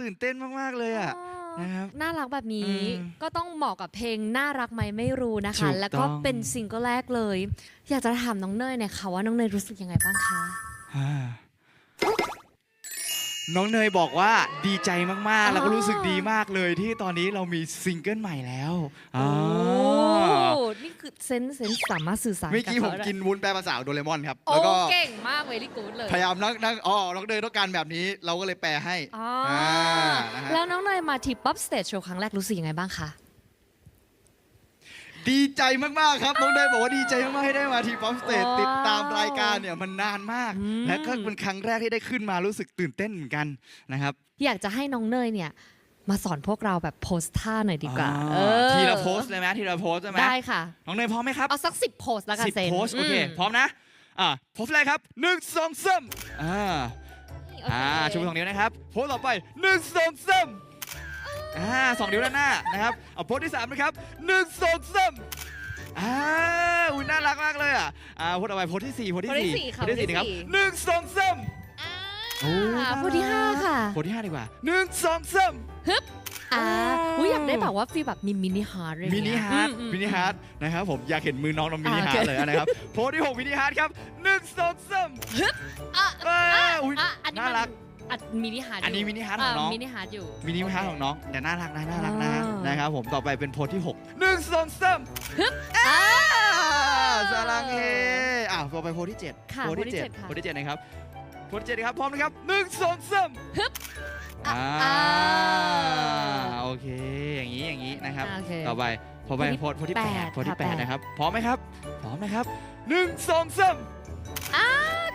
ตื่นเต้นมากๆเลยอะ นะครับน่ารักแบบนี้อืมก็ต้องเหมาะกับเพลงน่ารักไหมไม่รู้นะถูคะกแล้วก็ต้องเป็นซิงเกิลแรกเลย อยากจะถามน้องเนยหน่อยค่ะว่าน้องเนยรู้สึกยังไงบ้างคะ อ่า น้องเนยบอกว่าดีใจมาก ๆ แล้วก็รู้สึกดีมากเลยที่ตอนนี้เรามีซิงเกิลใหม่แล้วโอ้อ่านี่คือเซนส์เซนส์สามารถสื่อสารเมื่อกี้บผมเขาได้กินวุ้นแปลภาษาโดเรมอนครับ โอ้แล้วก็เก่งมากเวลี่กูดเลยพยายามนั่งนั่งอ๋อน้องเนยต้องการแบบนี้เราก็เลยแปลให้อ๋ออ่าานะฮะ แล้วน้องเนยมาที่ป๊อปสเตจโชว์ครั้งแรกรู้สึกยังไงบ้างคะ ดีใจมากๆครับน้องเนยบอกว่าดีใจมากๆให้ได้มาทีป๊อปสเตจว้าวติดตามรายการเนี่ยมันนานมากอืมและก็เป็นครั้งแรกที่ได้ขึ้นมารู้สึกตื่นเต้นเหมือนกันนะครับอยากจะให้น้องเนยเนี่ยมาสอนพวกเราแบบโพสท่าหน่อยดีกว่าอ่าเออทีละโพสต์เลยไหมทีละโพสต์ใช่ไหมได้ค่ะน้องเนยพร้อมไหมครับเอาสักสิบโพสแล้วกันสิบเซนโพสต์โอเคมพร้อมนะอ่าโพสต์แรกครับหนึ่งสองสามอ่าโอเคอ่าชูสองนิ้วนะครับโพสต์ต่อไปหนึ่งสองสาม อ่าสองนิ้วด้านหน้านะครับเอาโพสต์ที่สามนะครับหนึ่งสองสามอ่าอุ้ยน่ารักมากเลยอะอ่าโพสต์ต่อไปโพสต์ที่สี่โพสต์ที่โพสต์ที่สี่สี่ค่ะโพสต์ที่สี่นะครับโพสต์ที่สี่หนึ่งสองสามอ่าโอ้น่ารักโพสที่ห้าค่ะโพสต์ที่ห้าดีกว่าหนึ่งสองสามอ่าอ๋ออุ๊ยอยากได้แบบว่าฟีลแบบมีมินิฮาร์ดอะไรมินิเงี้ยฮาร์ดอือืมินิฮาร์ดนะครับผมอยากเห็นมือน้องน้องมินิอ่าฮาโอร์ดเคเลยนะครับโพสต์ที่หกมินิฮาร์ดครับหนึ่งสองสามอะเอ้ยอุ๊ยอะอันนี้น่ามันรัก อะมินิฮาร์ดอันนี้มินิฮาร์ทของน้อง มินิฮาร์ดอยู่มินิฮาร์ดของน้องแต่น่ารักนะน่ารักนะอ่าน นะครับผมต่อไปเป็นโพสต์ที่6 1 2 3อ่า สารังเฮอะต่อไปโพสต์ที่7ค่ะโพสต์ที่โพสต์ที่เจ็ด7ค่ะโพสต์ที่7นะครับโพสต์ที่7นะครับพร้อมนะครับ1 2 3ฮึบอะอ่าอ่าโอเคอย่างนี้อย่างนี้นะครับ โอเค ต่อไปพอไปโพโพสสต์ต์ที่โพสต์ที่แปด8โพสต์ที่ค่ะแปด8นะครับ พร้อมไหมครับ พร้อมนะครับ1 2 3อ่า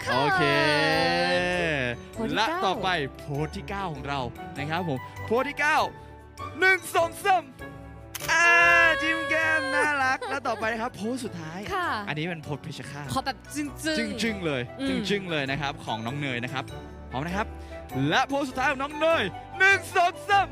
ค่ะ โอเคโพสต์ ที่และเก้า ต่อไปโพสต์ที่ 9 ของเรานะครับผมโพสต์ที่ 9 1 2 3อ่าจิ้มแก้มน่ารัก แล้วต่อไปนะครับโพสต์สุดท้าย ค่ะ อันนี้เป็นโพสต์เพชรฆาต ขอแบบจึ้งจึ้ง จึ้งจึ้งๆเลยอืมจึ้งจึ้งๆเลยนะครับของน้องเนยนะครับพร้อมนะครับ และโพสต์สุดท้ายของน้องเนยหนึ่งสองสาม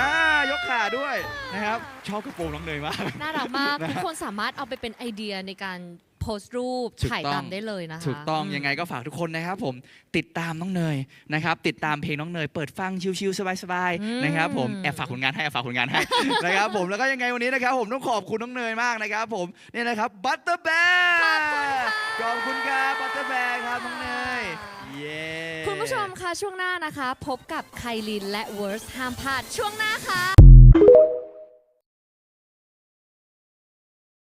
อ่ายกขาด้วยนะครับชอบกระโปรงน้องเนยมาก น่ารักมากนะทุกคนสามารถเอาไปเป็นไอเดียในการ โพสต์รูปถูกถ่ายต้องตามได้เลยนะคะ ถูกต้องมยังไงก็ฝากทุกคนนะครับผมติดตามน้องเนยนะครับติดตามเพลงน้องเนย เปิดฟังชิวๆสบายอืม ๆนะครับผมแอบฝากผลงานให้แอบฝากผลงานให้ นะครับผมแล้วก็ยังไงวันนี้นะครับผมต้องขอบคุณน้องเนยมากนะครับผมเนี่ยนะครับบัตเตอร์แบร์ขอบคุณครับบัตเตอร์แบร์ครับน้องเนยเย้คุณผู้ชมคะช่วงหน้านะคะ พบกับไคลินและเวิร์สห้ามพลาดช่วงหน้าค่ะ